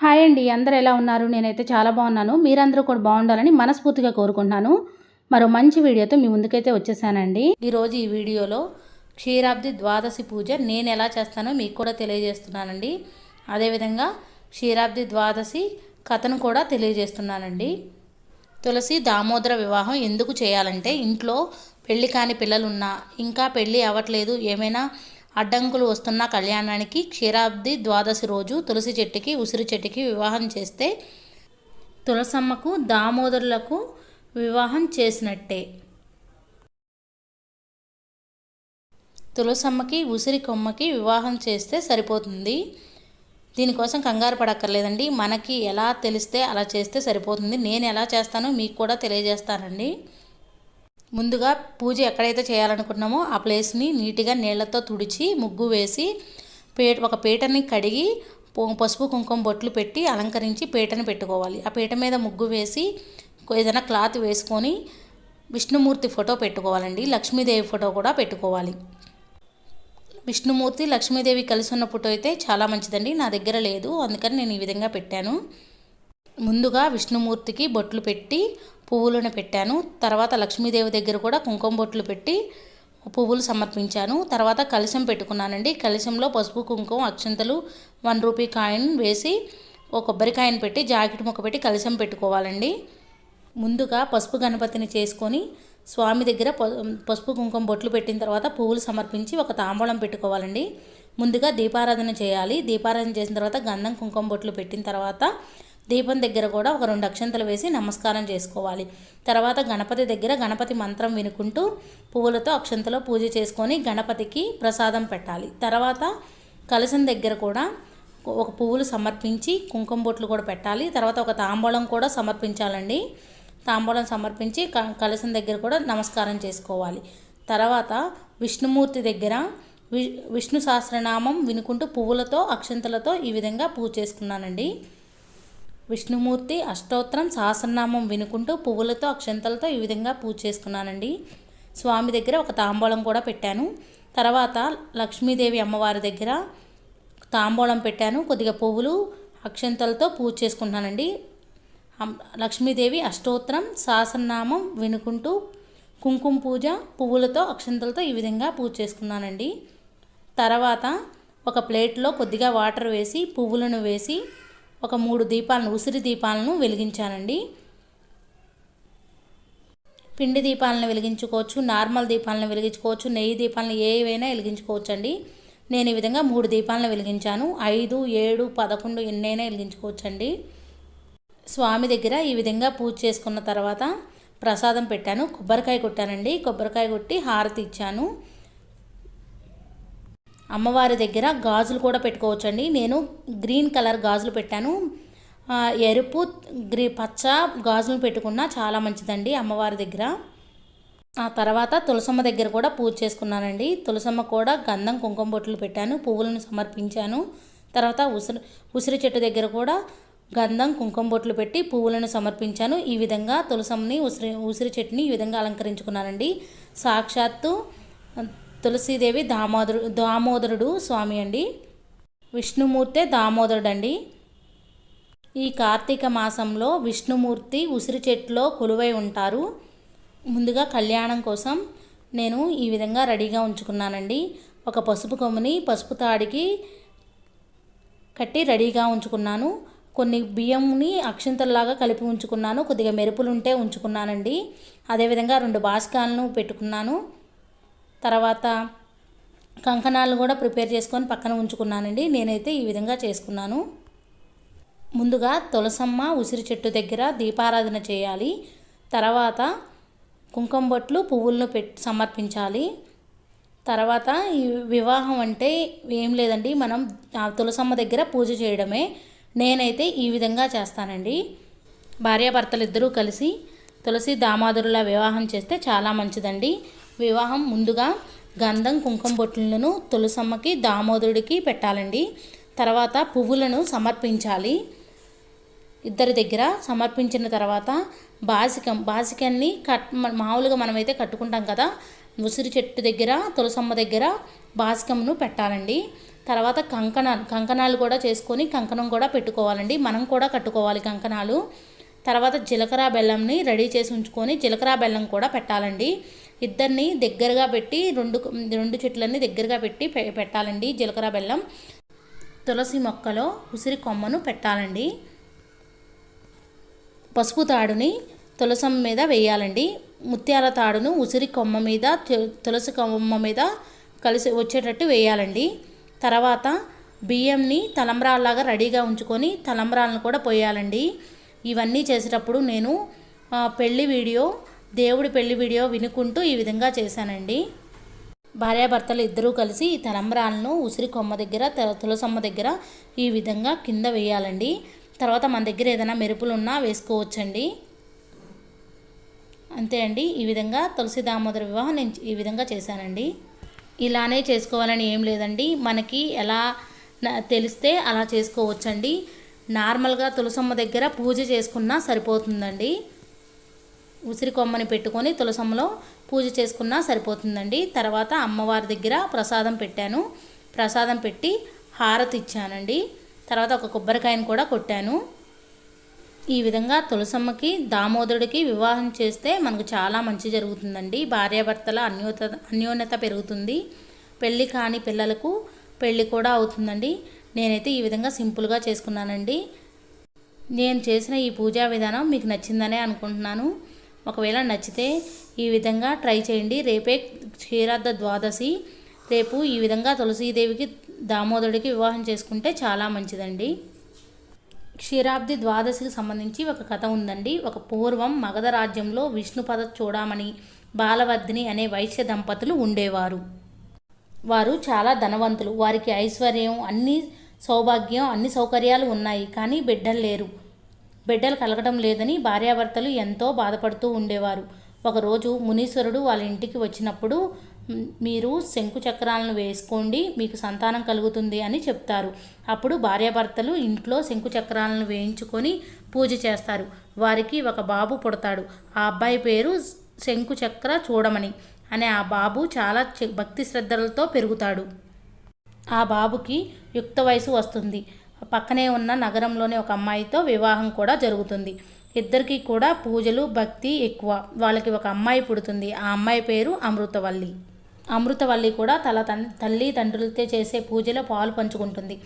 Hi అండి అందరూ ఎలా ఉన్నారు? నేనైతే చాలా బాగున్నాను. మీరందరూ కూడా బాగుండాలని మనస్ఫూర్తిగా కోరుకుంటున్నాను. మరో మంచి వీడియోతో మీ ముందుకైతే వచ్చేసానండి. ఈరోజు ఈ వీడియోలో క్షీరాబ్ది ద్వాదశి పూజ నేను ఎలా చేస్తానో మీకు కూడా తెలియజేస్తున్నానండి. అదేవిధంగా క్షీరాబ్ది ద్వాదశి కథను కూడా తెలియజేస్తున్నానండి. తులసి దామోదర వివాహం ఎందుకు చేయాలంటే ఇంట్లో పెళ్ళి కాని పిల్లలున్నా ఇంకా పెళ్ళి అవ్వట్లేదు ఏమైనా అడ్డంకులు వస్తున్న కళ్యాణానికి క్షీరాబ్ది ద్వాదశి రోజు తులసి చెట్టుకి ఉసిరి చెట్టుకి వివాహం చేస్తే తులసమ్మకు దామోదరులకు వివాహం చేసినట్టే. తులసమ్మకి ఉసిరి కొమ్మకి వివాహం చేస్తే సరిపోతుంది. దీనికోసం కంగారు పడక్కర్లేదండి. మనకి ఎలా తెలిస్తే అలా చేస్తే సరిపోతుంది. నేను ఎలా చేస్తానో మీకు కూడా తెలియజేస్తానండి. ముందుగా పూజ ఎక్కడైతే చేయాలనుకున్నామో ఆ ప్లేస్ని నీట్గా నీళ్ళతో తుడిచి ముగ్గు వేసి పీట ఒక పీటని కడిగి పసుపు కుంకుమ బొట్లు పెట్టి అలంకరించి పీటను పెట్టుకోవాలి. ఆ పీట మీద ముగ్గు వేసి ఏదైనా క్లాత్ వేసుకొని విష్ణుమూర్తి ఫోటో పెట్టుకోవాలండి. లక్ష్మీదేవి ఫోటో కూడా పెట్టుకోవాలి. విష్ణుమూర్తి లక్ష్మీదేవి కలిసి ఉన్న ఫోటో అయితే చాలా మంచిదండి. నా దగ్గర లేదు అందుకని నేను ఈ విధంగా పెట్టాను. ముందుగా విష్ణుమూర్తికి బొట్లు పెట్టి పువ్వులను పెట్టాను. తర్వాత లక్ష్మీదేవి దగ్గర కూడా కుంకుమ బొట్లు పెట్టి పువ్వులు సమర్పించాను. తర్వాత కలశం పెట్టుకున్నానండి. కలశంలో పసుపు కుంకుమ అక్షంతలు వన్ రూపీ కాయిన్ వేసి ఒక కొబ్బరికాయను పెట్టి జాకెట్ ముక్క పెట్టి కలశం పెట్టుకోవాలండి. ముందుగా పసుపు గణపతిని చేసుకొని స్వామి దగ్గర పసుపు కుంకుమ బొట్లు పెట్టిన తర్వాత పువ్వులు సమర్పించి ఒక తాంబూలం పెట్టుకోవాలండి. ముందుగా దీపారాధన చేయాలి. దీపారాధన చేసిన తర్వాత గంధం కుంకుమ బొట్లు పెట్టిన తర్వాత దీపం దగ్గర కూడా ఒక రెండు అక్షంతలు వేసి నమస్కారం చేసుకోవాలి. తర్వాత గణపతి దగ్గర గణపతి మంత్రం వినుకుంటూ పువ్వులతో అక్షంతలో పూజ చేసుకొని గణపతికి ప్రసాదం పెట్టాలి. తర్వాత కలసం దగ్గర కూడా ఒక పువ్వులు సమర్పించి కుంకుమ బొట్లు కూడా పెట్టాలి. తర్వాత ఒక తాంబూలం కూడా సమర్పించాలండి. తాంబూలం సమర్పించి కలసం దగ్గర కూడా నమస్కారం చేసుకోవాలి. తర్వాత విష్ణుమూర్తి దగ్గర విష్ణు సహస్రనామం వినుకుంటూ పువ్వులతో అక్షంతలతో ఈ విధంగా పూజ చేసుకున్నానండి. విష్ణుమూర్తి అష్టోత్తరం సహస్రనామం వినుకుంటూ పువ్వులతో అక్షంతలతో ఈ విధంగా పూజ చేసుకున్నానండి. స్వామి దగ్గర ఒక తాంబూలం కూడా పెట్టాను. తర్వాత లక్ష్మీదేవి అమ్మవారి దగ్గర తాంబూలం పెట్టాను. కొద్దిగా పువ్వులు అక్షంతలతో పూజ చేసుకున్నానండి లక్ష్మీదేవి అష్టోత్తరం సహస్రనామం వినుకుంటూ కుంకుమ పూజ పువ్వులతో అక్షంతలతో ఈ విధంగా పూజ చేసుకున్నానండి. తర్వాత ఒక ప్లేట్లో కొద్దిగా వాటర్ వేసి పువ్వులను వేసి ఒక మూడు దీపాలను ఉసిరి దీపాలను వెలిగించానండి. పిండి దీపాలను వెలిగించుకోవచ్చు నార్మల్ దీపాలను వెలిగించుకోవచ్చు నెయ్యి దీపాలను ఏవైనా వెలిగించుకోవచ్చు అండి నేను ఈ విధంగా మూడు దీపాలను వెలిగించాను. ఐదు ఏడు పదకొండు ఎన్నైనా వెలిగించుకోవచ్చండి. స్వామి దగ్గర ఈ విధంగా పూజ చేసుకున్న తర్వాత ప్రసాదం పెట్టాను. కొబ్బరికాయ కొట్టానండి. కొబ్బరికాయ కొట్టి హారతి ఇచ్చాను. అమ్మవారి దగ్గర గాజులు కూడా పెట్టుకోవచ్చండి. నేను గ్రీన్ కలర్ గాజులు పెట్టాను. ఎరుపు గ్రీ పచ్చ గాజులు పెట్టుకున్నా చాలా మంచిదండి అమ్మవారి దగ్గర. ఆ తర్వాత తులసమ్మ దగ్గర కూడా పూజ చేసుకున్నానండి. తులసమ్మ కూడా గంధం కుంకుమ బొట్లు పెట్టాను పువ్వులను సమర్పించాను. తర్వాత ఉసిరి ఉసిరి చెట్టు దగ్గర కూడా గంధం కుంకుమ బొట్లు పెట్టి పువ్వులను సమర్పించాను. ఈ విధంగా తులసమ్మని ఉసిరి ఉసిరి చెట్టుని ఈ విధంగా అలంకరించుకున్నానండి. సాక్షాత్తు తులసీదేవి దామోదరు దామోదరుడు స్వామి అండి. విష్ణుమూర్తే దామోదరుడు అండి ఈ కార్తీక మాసంలో విష్ణుమూర్తి ఉసిరి చెట్టులో కొలువై ఉంటారు. ముందుగా కళ్యాణం కోసం నేను ఈ విధంగా రెడీగా ఉంచుకున్నానండి. ఒక పసుపు కొమ్ముని పసుపు తాడికి కట్టి రెడీగా ఉంచుకున్నాను. కొన్ని బియ్యంని అక్షింతల్లాగా కలిపి ఉంచుకున్నాను. కొద్దిగా మెరుపులు ఉంటే ఉంచుకున్నానండి. అదేవిధంగా రెండు బాస్కాలను పెట్టుకున్నాను. తర్వాత కంకణాలు కూడా ప్రిపేర్ చేసుకొని పక్కన ఉంచుకున్నానండి. నేనైతే ఈ విధంగా చేసుకున్నాను. ముందుగా తులసమ్మ ఉసిరి చెట్టు దగ్గర దీపారాధన చేయాలి. తర్వాత కుంకుమ బొట్లు పువ్వులను పెట్టి సమర్పించాలి. తర్వాత ఈ వివాహం అంటే ఏం లేదండి. మనం ఆ తులసమ్మ దగ్గర పూజ చేయడమే. నేనైతే ఈ విధంగా చేస్తానండి. భార్యాభర్తలు ఇద్దరూ కలిసి తులసి దామాదురుల వివాహం చేస్తే చాలా మంచిదండి. వివాహం ముందుగా గంధం కుంకుమ బొట్లను తులసమ్మకి దామోదరుడికి పెట్టాలండి. తర్వాత పువ్వులను సమర్పించాలి. ఇద్దరి దగ్గర సమర్పించిన తర్వాత బాసికం బాసికాన్ని కట్ మామూలుగా మనమైతే కట్టుకుంటాం కదా. ఉసిరి చెట్టు దగ్గర తులసమ్మ దగ్గర బాసికంను పెట్టాలండి. తర్వాత కంకణాలు కంకణాలు కూడా చేసుకొని కంకణం కూడా పెట్టుకోవాలండి. మనం కూడా కట్టుకోవాలి కంకణాలు. తర్వాత జీలకర్ర బెల్లంని రెడీ చేసి ఉంచుకొని జీలకర్ర బెల్లం కూడా పెట్టాలండి. ఇద్దరిని దగ్గరగా పెట్టి రెండు రెండు చెట్లన్నీ దగ్గరగా పెట్టి పె- పెట్టాలండి జీలకర్ర బెల్లం. తులసి మొక్కలో ఉసిరి కొమ్మను పెట్టాలండి. పసుపు తాడుని తులసం మీద వేయాలండి. ముత్యాల తాడును ఉసిరి కొమ్మ మీద తులసి కొమ్మ మీద కలిసి వచ్చేటట్టు వేయాలండి. తర్వాత బియ్యంని తలంబ్రాల్లాగా రెడీగా ఉంచుకొని తలంబ్రాలను కూడా పోయాలండి. ఇవన్నీ చేసేటప్పుడు నేను పెళ్ళి పెళ్ళి వీడియో దేవుడి పెళ్ళి వీడియో వినుకుంటూ ఈ విధంగా చేశానండి. భార్యాభర్తలు ఇద్దరూ కలిసి ఈ తలంబ్రాలను ఉసిరి కొమ్మ దగ్గర తులసమ్మ దగ్గర ఈ విధంగా కింద వేయాలండి. తర్వాత మన దగ్గర ఏదైనా మెరుపులు ఉన్నా వేసుకోవచ్చండి. అంతే అండి. ఈ విధంగా తులసి దామోదర వివాహం నేను ఈ విధంగా చేశానండి. ఇలానే చేసుకోవాలని ఏం లేదండి. మనకి ఎలా తెలిస్తే అలా చేసుకోవచ్చండి. నార్మల్గా తులసమ్మ దగ్గర పూజ చేసుకున్నా సరిపోతుందండి. ఉసిరి కొమ్మని పెట్టుకొని తులసమ్మలో పూజ చేసుకున్నా సరిపోతుందండి. తర్వాత అమ్మవారి దగ్గర ప్రసాదం పెట్టాను. ప్రసాదం పెట్టి హారతి ఇచ్చానండి. తర్వాత ఒక కొబ్బరికాయను కూడా కొట్టాను. ఈ విధంగా తులసమ్మకి దామోదరుడికి వివాహం చేస్తే మనకు చాలా మంచి జరుగుతుందండి. భార్యాభర్తల అన్యోత అన్యోన్యత పెరుగుతుంది. పెళ్ళి కాని పిల్లలకు పెళ్ళి కూడా అవుతుందండి. నేనైతే ఈ విధంగా సింపుల్గా చేసుకున్నానండి. నేను చేసిన ఈ పూజా విధానం మీకు నచ్చిందనే అనుకుంటున్నాను. ఒకవేళ నచ్చితే ఈ విధంగా ట్రై చేయండి. రేపే క్షీరార్థ ద్వాదశి. రేపు ఈ విధంగా తులసీదేవికి దామోదరుడికి వివాహం చేసుకుంటే చాలా మంచిదండి. క్షీరాబ్ది ద్వాదశికి సంబంధించి ఒక కథ ఉందండి. ఒక పూర్వం మగధ రాజ్యంలో విష్ణుపద చూడమని బాలవర్ధిని అనే వైశ్య దంపతులు ఉండేవారు. వారు చాలా ధనవంతులు. వారికి ఐశ్వర్యం అన్ని సౌభాగ్యం అన్ని సౌకర్యాలు ఉన్నాయి. కానీ బిడ్డలు లేరు. బిడ్డలు కలగడం లేదని భార్యాభర్తలు ఎంతో బాధపడుతూ ఉండేవారు. ఒకరోజు మునీశ్వరుడు వాళ్ళ ఇంటికి వచ్చినప్పుడు మీరు శంకు చక్రాలను వేసుకోండి మీకు సంతానం కలుగుతుంది అని చెప్తారు. అప్పుడు భార్యాభర్తలు ఇంట్లో శంకు చక్రాలను వేయించుకొని పూజ చేస్తారు. వారికి ఒక బాబు పుడతాడు. ఆ అబ్బాయి పేరు శంకు చక్ర చూడమని అనే ఆ బాబు చాలా భక్తి శ్రద్ధలతో పెరుగుతాడు. ఆ బాబుకి యుక్త వయసు వస్తుంది. పక్కనే ఉన్న నగరంలోనే ఒక అమ్మాయితో వివాహం కూడా జరుగుతుంది. ఇద్దరికీ కూడా పూజలు భక్తి ఎక్కువ. వాళ్ళకి ఒక అమ్మాయి పుడుతుంది. ఆ అమ్మాయి పేరు అమృతవల్లి. అమృతవల్లి కూడా తల తల్లి తండ్రులతో చేసే పూజలో పాలు పంచుకుంటుంది.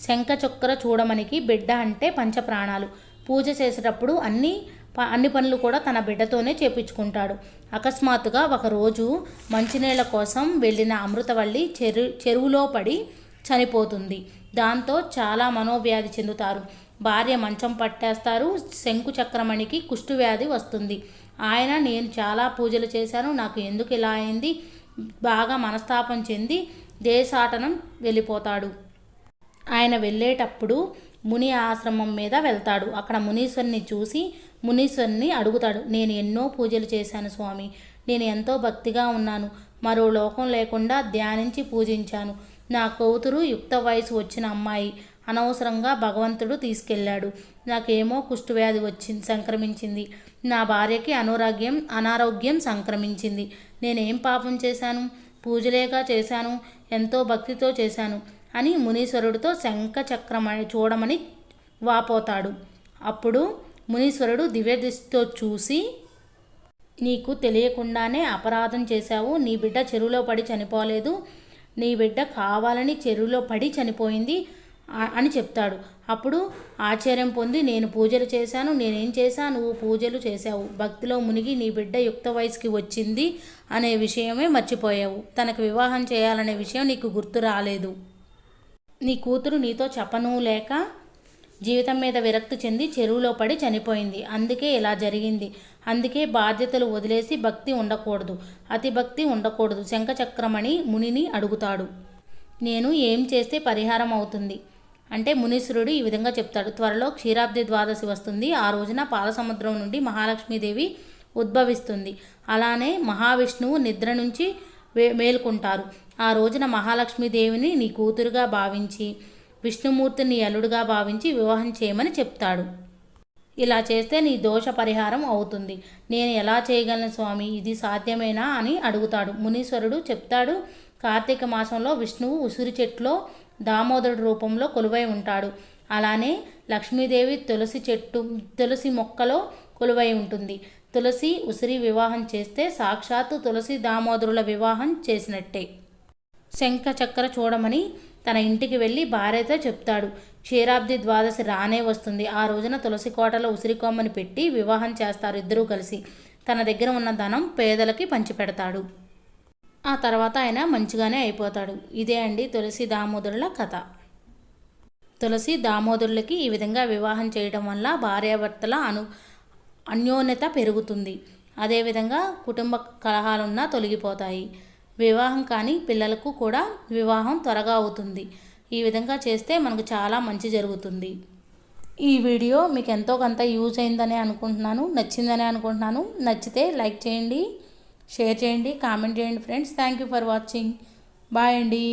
శంఖ చొక్కర చూడమనికి బిడ్డ అంటే పంచప్రాణాలు. పూజ చేసేటప్పుడు అన్ని ప- అన్ని పనులు కూడా తన బిడ్డతోనే చేపించుకుంటాడు. అకస్మాత్తుగా ఒకరోజు మంచినీళ్ళ కోసం వెళ్ళిన అమృతవల్లి చెరు చెరువులో పడి చనిపోతుంది. దాంతో చాలా మనోవ్యాధి చెందుతారు. భార్య మంచం పట్టేస్తారు. శంకు చక్రమణికి కుష్ఠువ్యాధి వస్తుంది. ఆయన నేను చాలా పూజలు చేశాను. నాకు ఎందుకు ఇలా అయింది? బాగా మనస్తాపం చెంది దేశాటనం వెళ్ళిపోతాడు. ఆయన వెళ్ళేటప్పుడు ముని ఆశ్రమం మీద వెళ్తాడు. అక్కడ మునీశ్వరుని చూసి మునీశ్వరుని అడుగుతాడు. నేను ఎన్నో పూజలు చేశాను స్వామి. నేను ఎంతో భక్తిగా ఉన్నాను. మరో లోకం లేకుండా ధ్యానించి పూజించాను. నా కూతురు యుక్త వయసు వచ్చిన అమ్మాయి. అనవసరంగా భగవంతుడు తీసుకెళ్ళాడు. నాకేమో కుష్ఠవ్యాధి వచ్చింది సంక్రమించింది. నా భార్యకి అనారోగ్యం అనారోగ్యం సంక్రమించింది. నేనేం పాపం చేశాను? పూజలేగా చేశాను? ఎంతో భక్తితో చేశాను అని మునీశ్వరుడితో శంఖ చక్రమని చూడమని వాపోతాడు. అప్పుడు మునీశ్వరుడు దివ్యదృష్టితో చూసి నీకు తెలియకుండానే అపరాధం చేశావు. నీ బిడ్డ చెరువులో పడి చనిపోలేదు. నీ బిడ్డ కావాలని చెరువులో పడి చనిపోయింది అని చెప్తాడు. అప్పుడు ఆశ్చర్యం పొంది నేను పూజలు చేశాను నేనేం చేశాను? నువ్వు పూజలు చేశావు. భక్తిలో మునిగి నీ బిడ్డ యుక్త వయసుకి వచ్చింది అనే విషయమే మర్చిపోయావు. తనకు వివాహం చేయాలనే విషయం నీకు గుర్తు రాలేదు. నీ కూతురు నీతో చెప్పను లేక జీవితం మీద విరక్తి చెంది చెరువులో పడి చనిపోయింది. అందుకే ఇలా జరిగింది. అందుకే బాధ్యతలు వదిలేసి భక్తి ఉండకూడదు. అతి భక్తి ఉండకూడదు. శంఖచక్రమణి మునిని అడుగుతాడు. నేను ఏం చేస్తే పరిహారం అవుతుంది? అంటే మునీశ్వరుడు ఈ విధంగా చెప్తాడు. త్వరలో క్షీరాబ్ది ద్వాదశి వస్తుంది. ఆ రోజున పాలసముద్రం నుండి మహాలక్ష్మీదేవి ఉద్భవిస్తుంది. అలానే మహావిష్ణువు నిద్ర నుంచి వే- మేలుకుంటారు. ఆ రోజున మహాలక్ష్మీదేవిని నీ కూతురుగా భావించి విష్ణుమూర్తిని అల్లుడుగా భావించి వివాహం చేయమని చెప్తాడు. ఇలా చేస్తే నీ దోష పరిహారం అవుతుంది. నేను ఎలా చేయగలను స్వామి? ఇది సాధ్యమేనా అని అడుగుతాడు. మునీశ్వరుడు చెప్తాడు కార్తీక మాసంలో విష్ణువు ఉసిరి చెట్లో దామోదరుడు రూపంలో కొలువై ఉంటాడు. అలానే లక్ష్మీదేవి తులసి చెట్టు తులసి మొక్కలో కొలువై ఉంటుంది. తులసి ఉసిరి వివాహం చేస్తే సాక్షాత్తు తులసి దామోదరుల వివాహం చేసినట్టే. శంఖ చక్ర చూడమని తన ఇంటికి వెళ్ళి భార్యతో చెప్తాడు. క్షీరాబ్ది ద్వాదశి రానే వస్తుంది. ఆ రోజున తులసి కోటలో ఉసిరికొమ్మని పెట్టి వివాహం చేస్తారు ఇద్దరూ కలిసి. తన దగ్గర ఉన్న ధనం పేదలకి పంచిపెడతాడు. ఆ తర్వాత ఆయన మంచిగానే అయిపోతాడు. ఇదే అండి తులసి దామోదరుల కథ. తులసి దామోదరులకి ఈ విధంగా వివాహం చేయడం వల్ల భార్యాభర్తల అను అన్యోన్యత పెరుగుతుంది. అదేవిధంగా కుటుంబ కలహాలున్నా తొలగిపోతాయి. వివాహం కానీ పిల్లలకు కూడా వివాహం త్వరగా అవుతుంది. ఈ విధంగా చేస్తే మనకు చాలా మంచి జరుగుతుంది. ఈ వీడియో మీకు ఎంతో కొంత యూజ్ అయిందని అనుకుంటున్నాను. నచ్చిందని అనుకుంటున్నాను. నచ్చితే లైక్ చేయండి షేర్ చేయండి కామెంట్ చేయండి friends. Thank you for watching. Bye అండి.